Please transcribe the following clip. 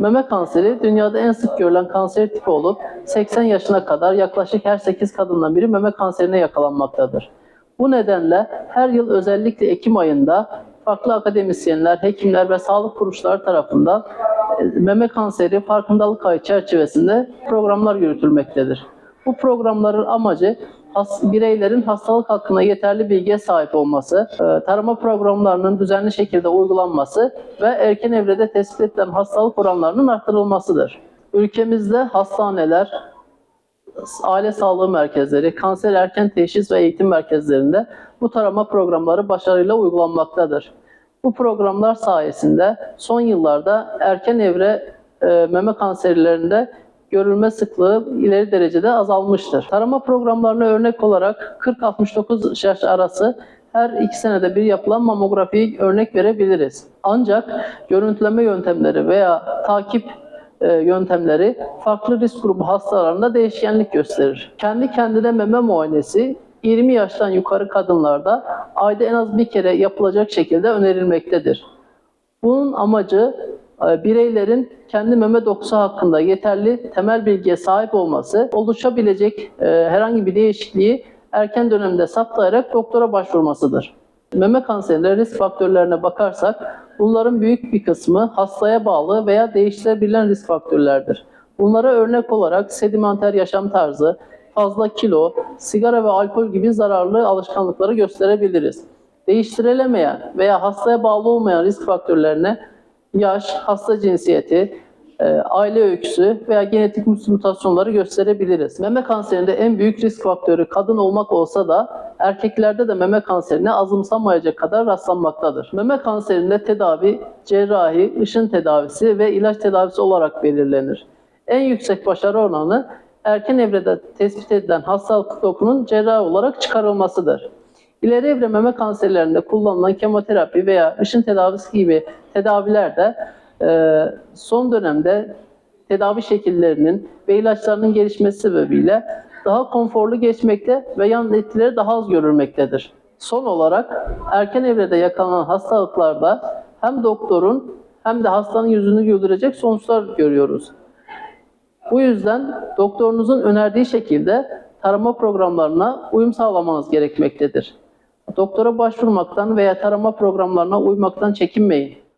Meme kanseri dünyada en sık görülen kanser tipi olup 80 yaşına kadar yaklaşık her 8 kadından biri meme kanserine yakalanmaktadır. Bu nedenle her yıl özellikle Ekim ayında farklı akademisyenler, hekimler ve sağlık kuruluşları tarafından e, meme kanseri farkındalık ayı çerçevesinde programlar yürütülmektedir. Bu programların amacı has- bireylerin hastalık hakkında yeterli bilgiye sahip olması, e, tarama programlarının düzenli şekilde uygulanması ve erken evrede tespit edilen hastalık oranlarının artırılmasıdır. Ülkemizde hastaneler, aile sağlığı merkezleri, kanser erken teşhis ve eğitim merkezlerinde bu tarama programları başarıyla uygulanmaktadır. Bu programlar sayesinde son yıllarda erken evre e, meme kanserlerinde görülme sıklığı ileri derecede azalmıştır. Tarama programlarına örnek olarak 40-69 yaş arası her iki senede bir yapılan mamografiyi örnek verebiliriz. Ancak görüntüleme yöntemleri veya takip e, yöntemleri farklı risk grubu hastalarında değişkenlik gösterir. Kendi kendine meme muayenesi 20 yaştan yukarı kadınlarda ayda en az bir kere yapılacak şekilde önerilmektedir. Bunun amacı bireylerin kendi meme dokusu hakkında yeterli temel bilgiye sahip olması, oluşabilecek e, herhangi bir değişikliği erken dönemde saptayarak doktora başvurmasıdır. Meme kanserinde risk faktörlerine bakarsak bunların büyük bir kısmı hastaya bağlı veya değiştirebilen risk faktörlerdir. Bunlara örnek olarak sedimenter yaşam tarzı, fazla kilo, sigara ve alkol gibi zararlı alışkanlıkları gösterebiliriz. Değiştirilemeyen veya hastaya bağlı olmayan risk faktörlerine yaş, hasta cinsiyeti, e, aile öyküsü veya genetik mutasyonları gösterebiliriz. Meme kanserinde en büyük risk faktörü kadın olmak olsa da erkeklerde de meme kanserine azımsanmayacak kadar rastlanmaktadır. Meme kanserinde tedavi, cerrahi, ışın tedavisi ve ilaç tedavisi olarak belirlenir. En yüksek başarı oranı erken evrede tespit edilen hastalık dokunun cerrahi olarak çıkarılmasıdır. İleri evre meme kanserlerinde kullanılan kemoterapi veya ışın tedavisi gibi tedaviler de e, son dönemde tedavi şekillerinin ve ilaçlarının gelişmesi sebebiyle daha konforlu geçmekte ve yan etkileri daha az görülmektedir. Son olarak erken evrede yakalanan hastalıklarda hem doktorun hem de hastanın yüzünü güldürecek sonuçlar görüyoruz. Bu yüzden doktorunuzun önerdiği şekilde tarama programlarına uyum sağlamanız gerekmektedir. Doktora başvurmaktan veya tarama programlarına uymaktan çekinmeyin.